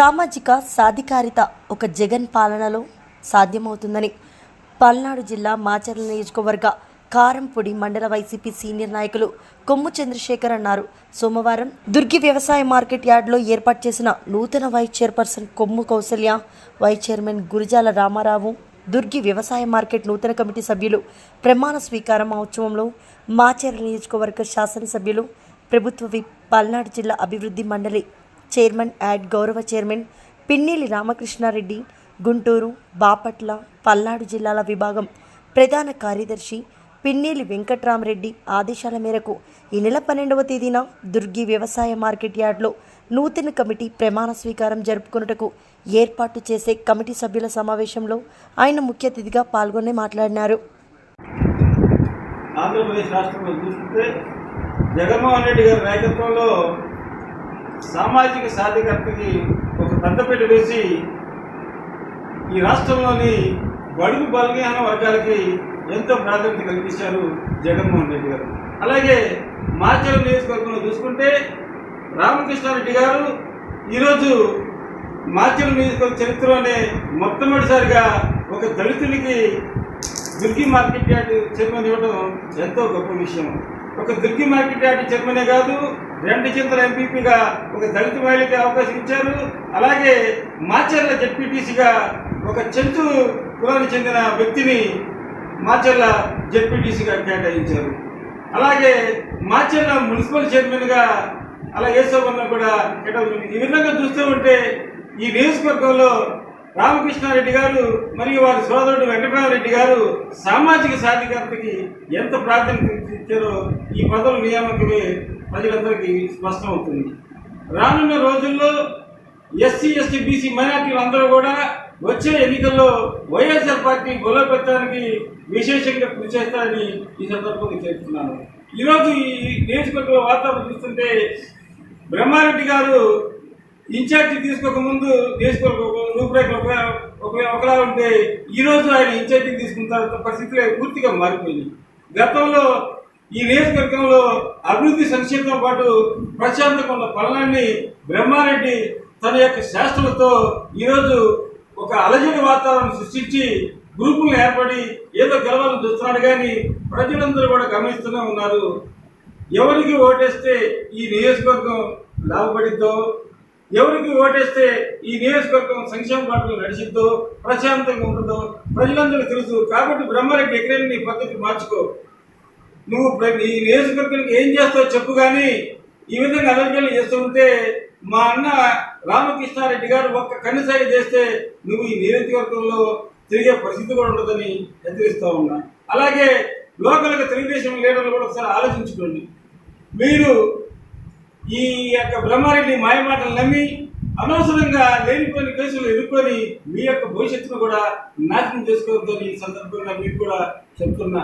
సామాజిక సాధికారిత ఒక జగన్ పాలనలో సాధ్యమవుతుందని పల్నాడు జిల్లా మాచర్ల నియోజకవర్గ కారంపొడి మండల వైసీపీ సీనియర్ నాయకులు కొమ్ము చంద్రశేఖర్ అన్నారు. సోమవారం దుర్గి వ్యవసాయ మార్కెట్ యార్డ్లో ఏర్పాటు చేసిన నూతన vice chairperson Kommu Kausalya vice chairman Gurijala Ramarao Durgi వ్యవసాయ మార్కెట్ నూతన కమిటీ సభ్యులు ప్రమాణ స్వీకార మహోత్సవంలో మాచర్ల నియోజకవర్గ శాసనసభ్యులు ప్రభుత్వ విప్ పల్నాడు జిల్లా అభివృద్ధి మండలి చైర్మన్ యాడ్ గౌరవ చైర్మన్ పిన్నెలి రామకృష్ణారెడ్డి గుంటూరు బాపట్ల పల్నాడు జిల్లాల విభాగం ప్రధాన కార్యదర్శి పిన్నెలి వెంకట్రామరెడ్డి ఆదేశాల మేరకు ఈ నెల పన్నెండవ తేదీన దుర్గి వ్యవసాయ మార్కెట్ యార్డ్లో నూతన కమిటీ ప్రమాణ స్వీకారం జరుపుకొనుటకు ఏర్పాటు చేసే కమిటీ సభ్యుల సమావేశంలో ఆయన ముఖ్య అతిథిగా పాల్గొని మాట్లాడినారు. ఆంధ్రప్రదేశ్ రాష్ట్రంలో చూస్తే జగన్మోహన్ రెడ్డి గారి నాయకత్వంలో సామాజిక సాధికర్తకి ఒక పెద్దపీట వేసి ఈ రాష్ట్రంలోని బడుగు బలహీన వర్గాలకి ఎంతో ప్రాధాన్యత కల్పించారు జగన్మోహన్ రెడ్డి గారు. అలాగే మాచల నియోజకవర్గంలో చూసుకుంటే రామకృష్ణారెడ్డి గారు ఈరోజు మాచల నియోజకవర్గ చరిత్రలోనే మొట్టమొదటిసారిగా ఒక దళితునికి దుర్గి మార్కెట్ యార్డ్ చైర్మన్ ఇవ్వడం ఎంతో గొప్ప విషయం. ఒక దుర్గి మార్కెట్ యార్డ్ చైర్మనే కాదు రెండు చింతల ఎంపీపీగా ఒక దళిత మహిళకి అవకాశం ఇచ్చారు. అలాగే మాచర్ల జెడ్పీటీసీగా ఒక చెంచు కులానికి చెందిన వ్యక్తిని మాచర్ల జెడ్పీటీసీగా కేటాయించారు. అలాగే మాచర్ల మున్సిపల్ చైర్మన్గా అలా యేసోబన్న కూడా కేటాయించింది ఈ విధంగా చూస్తూ ఉంటే ఈ నియోజకవర్గంలో రామకృష్ణారెడ్డి గారు మరియు వారి సోదరుడు వెంకటరామరెడ్డి గారు సామాజిక సాధికారతకి ఎంత ప్రాధాన్యత ఇచ్చారో ఈ పదవుల నియామకమే ప్రజలందరికీ స్పష్టమవుతుంది. రానున్న రోజుల్లో ఎస్సీ ఎస్టీ బీసీ మైనార్టీలు కూడా వచ్చే ఎన్నికల్లో వైఎస్ఆర్ పార్టీ బలోపేతానికి విశేషంగా కృషి చేస్తారని ఈ సందర్భంగా చెప్తున్నాను. ఈరోజు ఈ నియోజకవర్గంలో వార్తలు చూస్తుంటే బ్రహ్మారెడ్డి గారు ఇన్ఛార్జి తీసుకోక ముందు నియోజకవర్గ రూపురేఖలు ఒక ఒకలా ఉంటే ఈ రోజు ఆయన ఇన్ఛార్జి తీసుకున్న తర్వాత పరిస్థితులు పూర్తిగా మారిపోయింది గతంలో ఈ నియోజకవర్గంలో అభివృద్ధి సంక్షేమంతో పాటు ప్రశాంతంగా ఉన్న పనులన్నీ బ్రహ్మారెడ్డి తన యొక్క శాస్త్రులతో ఈరోజు ఒక అలజడి వాతావరణం సృష్టించి గ్రూపులు ఏర్పడి ఏదో గెలవాలని చూస్తున్నాడు కానీ ప్రజలందరూ కూడా గమనిస్తూనే ఉన్నారు. ఎవరికి ఓటేస్తే ఈ నియోజకవర్గం లాభపడిద్దో ఎవరికి ఓటేస్తే ఈ నియోజకవర్గం సంక్షేమ పార్టీలు నడిచిద్దో ప్రశాంతంగా ఉంటుందో ప్రజలందరూ తెలుసు కాబట్టి బ్రహ్మారెడ్డి ఎక్కడైనా నీ పద్ధతి మార్చుకో. నువ్వు ఈ నియోజకవర్గానికి ఏం చేస్తావో చెప్పు కానీ ఈ విధంగా అలర్జీలు చేస్తూ ఉంటే మా అన్న రామకృష్ణారెడ్డి గారు ఒక్క కన్నుసాగి చేస్తే నువ్వు ఈ నియోజకవర్గంలో తిరిగే పరిస్థితి కూడా ఉండదని హెచ్చరిస్తూ ఉన్నా. అలాగే లోకల్గా తెలుగుదేశం లీడర్లు కూడా ఒకసారి ఆలోచించుకోండి. మీరు ఈ యొక్క బ్రహ్మారెడ్డి మాయమాటలు నమ్మి అనవసరంగా లేనిపోని కేసులు ఎదుర్కొని మీ యొక్క భవిష్యత్తును కూడా నాశనం చేసుకోవద్దని ఈ సందర్భంగా మీకు కూడా చెప్తున్నా.